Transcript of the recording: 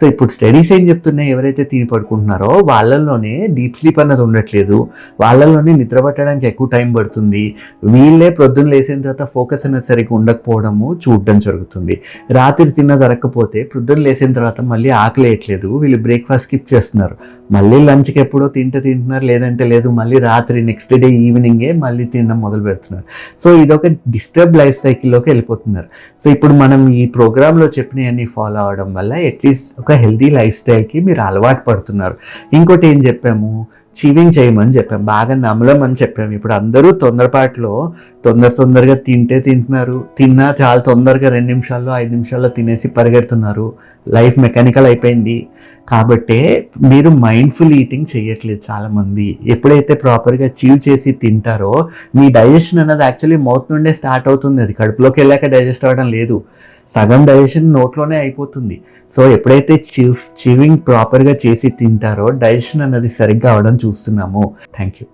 So ఇప్పుడు studies ఏం చెప్తున్నాయి? ఎవరైతే తిని పడుకుంటున్నారో వాళ్ళల్లోనే డీప్ స్లీప్ అన్నది ఉండట్లేదు. వాళ్ళల్లోనే నిద్ర పట్టడానికి ఎక్కువ టైం పడుతుంది. వీళ్ళే ప్రొద్దున లేసిన తర్వాత ఫోకస్ అనేది సరిగ్గా ఉండకపోవడము చూడడం జరుగుతుంది. రాత్రి తిన్న దొరకకపోతే ప్రొద్దున లేసిన తర్వాత మళ్ళీ ఆకలేయట్లేదు. వీళ్ళు బ్రేక్ఫాస్ట్ స్కిప్ చేస్తున్నారు. మళ్ళీ లంచ్కి ఎప్పుడో తింటే తింటున్నారు లేదంటే లేదు మళ్ళీ రాత్రి నెక్స్ట్ డే ఈవినింగే మళ్ళీ తినడం మొదలు పెడుతున్నారు. సో ఇదొక డిస్టర్బ్ లైఫ్ సైకిల్లోకి వెళ్ళిపోతున్నారు. సో ఇప్పుడు మనం ఈ ప్రోగ్రాంలో చెప్పినవన్నీ ఫాలో అవడం వల్ల అట్లీస్ట్ ఒక హెల్దీ లైఫ్ స్టైల్కి మీరు అలవాటు పడుతున్నారు. ఇంకోటి ఏం చెప్పాము? చీవింగ్ చేయమని చెప్పాం. బాగా నమలమని చెప్పాము ఇప్పుడు అందరూ తొందరపాటులో తొందర తొందరగా తింటే తింటున్నారు. తిన్నా చాలా తొందరగా రెండు నిమిషాల్లో ఐదు నిమిషాల్లో తినేసి పరిగెడుతున్నారు. లైఫ్ మెకానికల్ అయిపోయింది. కాబట్టే మీరు మైండ్ఫుల్ ఈటింగ్ చేయట్లేదు చాలామంది. ఎప్పుడైతే ప్రాపర్గా చీవ్ చేసి తింటారో మీ డైజెషన్ అన్నది యాక్చువల్లీ మౌత్ నుండే స్టార్ట్ అవుతుంది. అది కడుపులోకి వెళ్ళాక డైజెస్ట్ అవ్వడం లేదు. సగం డైజెషన్ నోట్లోనే అయిపోతుంది. సో ఎప్పుడైతే చీవ్ చీవింగ్ ప్రాపర్గా చేసి తింటారో డైజెషన్ అన్నది సరిగ్గా అవడం చూస్తున్నాము. Thank you